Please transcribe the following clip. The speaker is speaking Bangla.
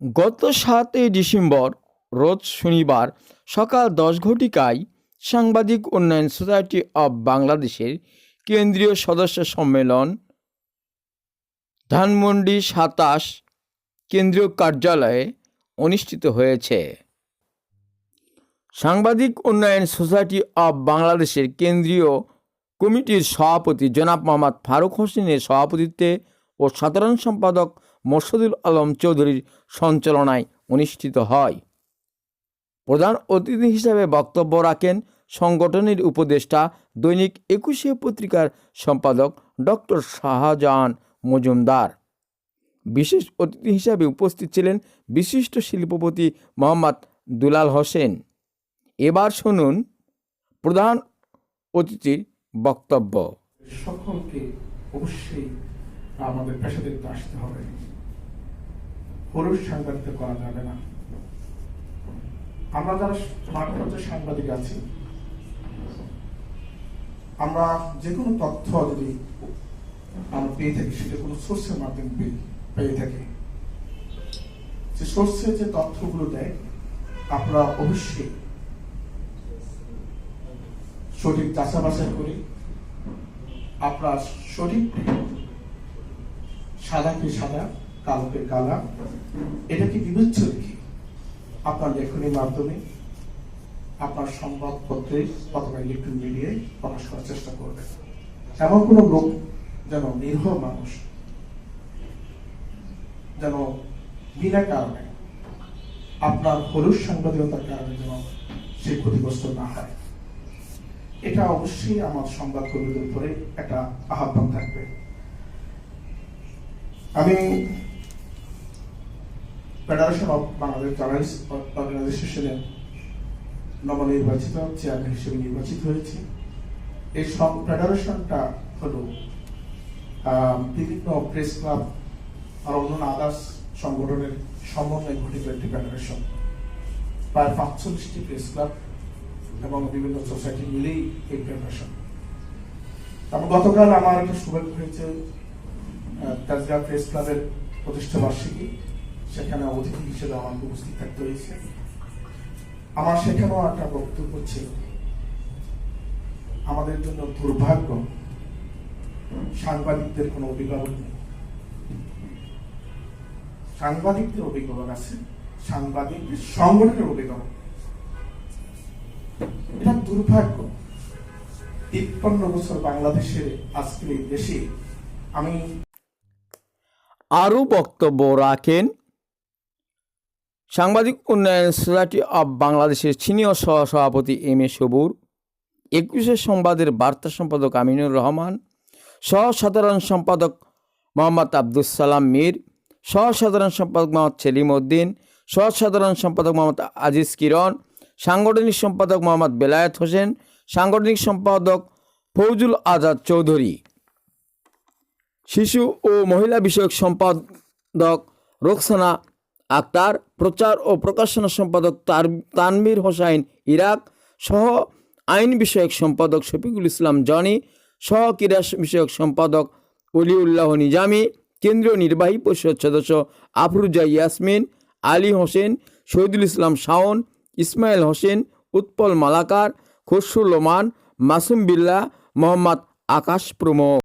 গত সাতই ডিসেম্বর, রোজ শনিবার, সকাল দশ ঘটিকায় সাংবাদিক উন্নয়ন সোসাইটি অব বাংলাদেশের কেন্দ্রীয় সদস্য সম্মেলন, ধানমন্ডি সাতাশ কেন্দ্রীয় কার্যালয়ে অনুষ্ঠিত হয়েছে। সাংবাদিক উন্নয়ন সোসাইটি অব বাংলাদেশের কেন্দ্রীয় কমিটির সভাপতি জনাব মোহাম্মদ ফারুক হোসেনের সভাপতিত্বে ও সাধারণ সম্পাদক মোর্শেদুল আলম চৌধুরীর সঞ্চালনায় অনুষ্ঠিত হয়। প্রধান অতিথি হিসেবে বক্তব্য রাখেন সংগঠনের উপদেষ্টা, দৈনিক একুশে পত্রিকার সম্পাদক ডক্টর শাহজাহান মজুমদার। বিশেষ অতিথি হিসাবে উপস্থিত ছিলেন বিশিষ্ট শিল্পপতি মোহাম্মদ দুলাল হোসেন। এবার শুনুন প্রধান অতিথির বক্তব্য। সকলকে অবশ্যই আমাদের পেশাদারিত্ব আসতে হবে। পুরুষ সাংবাদিক করা যাবে না। আমরা যারা মাঠে সাংবাদিক আছি, আমরা যে কোনো তথ্য যদি আমরা পেয়ে থাকি, সেটা কোনো সোর্সের মাধ্যমে পেয়ে- থাকি। যে সোর্সে যে তথ্যগুলো দেয়, আমরা অবশ্যই সঠিক বাছাই করি। আপনার সঠিক সাদাকে সাদা? কালোকে কালা এটাকে বিবেচ্য রেখে আপনার লেখনীর মাধ্যমে আপনার সংবাদপত্রে অথবা ইলেকট্রনিক মিডিয়ায় প্রকাশ করার চেষ্টা করবেন। এমন কোনো লোক যেন নির্ভ মানুষ, যেন বিনা কারণে আপনার হলুদ সাংবাদিকতার কারণে যেন সে ক্ষতিগ্রস্ত না হয়। এটা অবশ্যই আমার সংবাদকর্মীদের উপরে একটা আহ্বান থাকবে। আমি ফেডারেশন অফ বাংলাদেশ জার্নালিস্ট অর্গানাইজেশনের নবনির্বাচিত চেয়ারম্যান হিসেবে নির্বাচিত হয়েছি। এই সব ফেডারেশনটা হলো বিভিন্ন প্রেস ক্লাব আর অন্যান্য আদার্স সংগঠনের সমন্বয়ে গঠিত একটি ফেডারেশন প্রায় পাঁচচল্লিশটি প্রেস ক্লাব এবং বিভিন্ন সোসাইটি মিলেই এই ফেডারেশন তারপর গতকাল আমার একটা সৌভাগ্য হয়েছে তাজগা প্রেস ক্লাবের প্রতিষ্ঠা বার্ষিকী। সেখানে অতিথি হিসেবে আমাকে উপস্থিত থাকতে হয়েছে। আমার সেখানেও একটা বক্তব্য ছিল। আমাদের জন্য দুর্ভাগ্য, সাংবাদিকদের কোনো অভিভাবক নেই। সাংবাদিকদের অভিভাবক আছে, সাংবাদিকদের সংগঠনের অভিভাবক এটা দুর্ভাগ্য। তিপ্পান্ন বছর বাংলাদেশের আজকের এই দেশে আমি আরও বক্তব্য রাখেন সাংবাদিক উন্নয়ন সোসাইটি অব বাংলাদেশের সিনিয়র সহসভাপতি এম এ সবুর, একুশে সংবাদের বার্তা সম্পাদক আমিনুর রহমান সহ সাধারণ সম্পাদক মোহাম্মদ আব্দুল সালাম মীর সহ সাধারণ সম্পাদক মোহাম্মদ সেলিম উদ্দিন সহ সাধারণ সম্পাদক মোহাম্মদ আজিজ কিরণ, সাংগঠনিক সম্পাদক মোহাম্মদ বেলায়েত হোসেন, সাংগঠনিক সম্পাদক ফৌজুল আজাদ চৌধুরী। শিশু ও মহিলা বিষয়ক সম্পাদক রোকসানা আক্তার প্রচার ও প্রকাশনা সম্পাদক তার তানভীর হোসাইন ইরাক সহ আইন বিষয়ক সম্পাদক শফিকুল ইসলাম জনি, সহ ক্রীড়া বিষয়ক সম্পাদক অলিউল্লাহ নিজামি, কেন্দ্রীয় নির্বাহী পরিষদ সদস্য আফরুজা ইয়াসমিন, আলী হোসেন, শহীদুল ইসলাম শাওন, ইসমাইল হোসেন, উৎপল মালাকার খসরুল লোমান, মাসুম বিল্লাহ মোহাম্মদ আকাশ প্রমুখ।